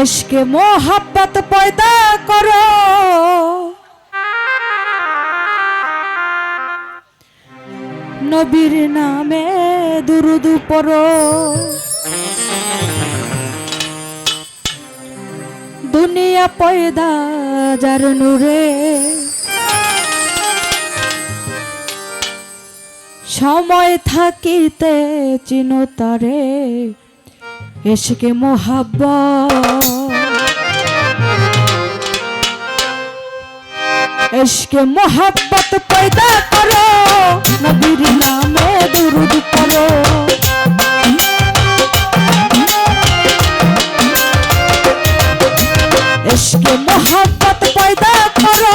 SK মোহাব্বত পয়দা করো। নবীর নামে দুরুদু পড়ো। দুনিয়া পয়দা যার নূরে। সময় থাকিতে চিনতারে। এসকে মোহাব্বা এসকে মোহাব্বত পয়দা করো নবীর নামে দুরুদ করো এসকে মোহাব্বত পয়দা করো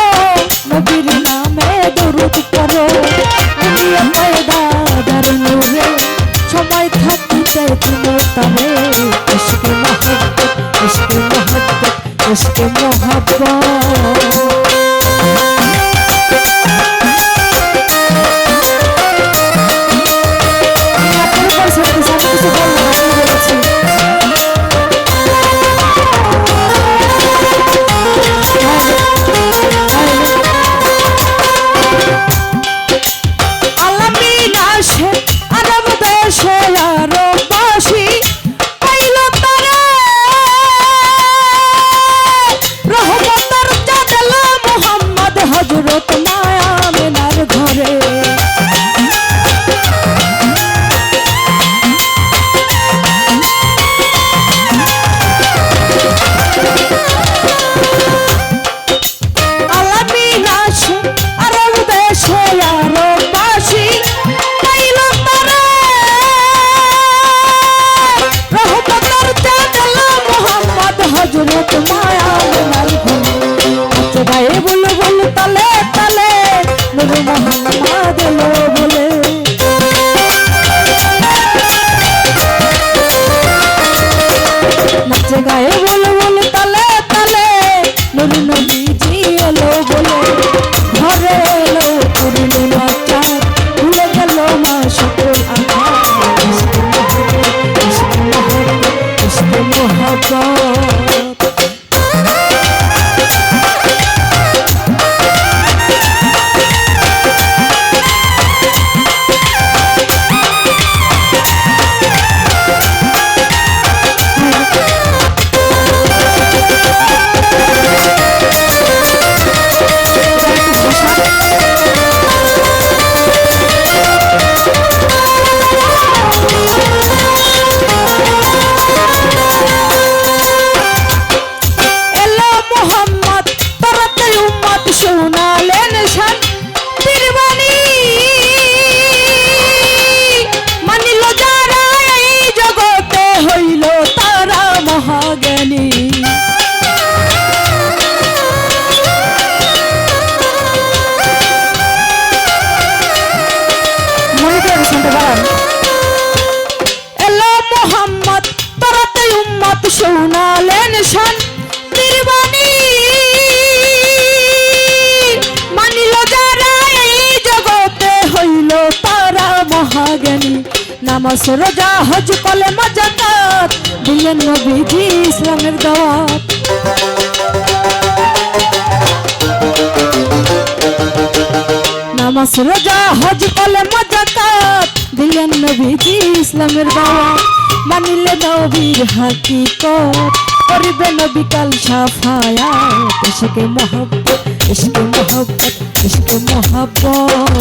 এসকে up on নামাজ রোজা, হজ কলে মজাকাত দিলেন নবীজি ইসলামের দাওয়াত। নামাজ রোজা, হজ কলে মজাকাত দিলেন নবীজি ইসলামের দাওয়াত। মানিলে নবীর হাকিকত। করিবে নবী কাল সাফায়াত। ইশকে মোহাব্বত ইশকে মোহাব্বত ইশকে মোহাব্বত।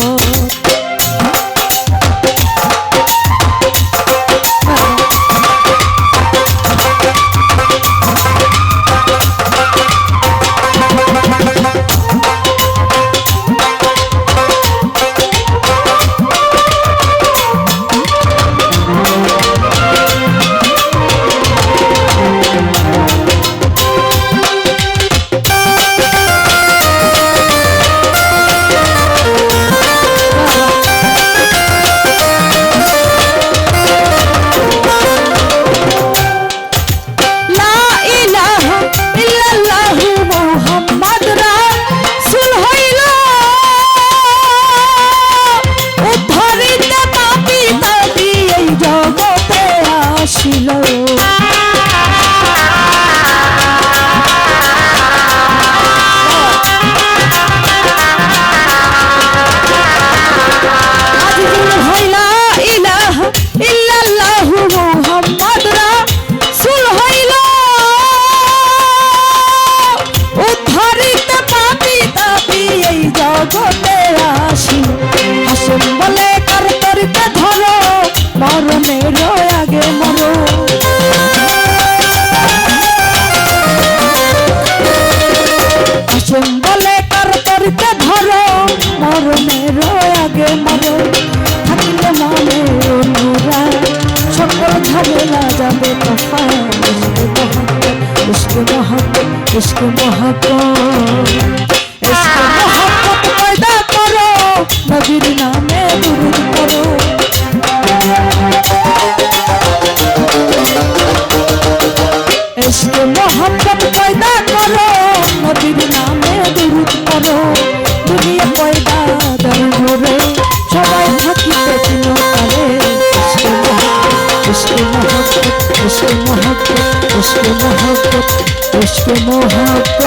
इश्क मोहब्बत इश्क मोहब्बत इश्क मोहब्बत पैदा करो। नबीर नामे दुरूद মহব্বত ইশকে মহব্বত ইশকে মহব্বত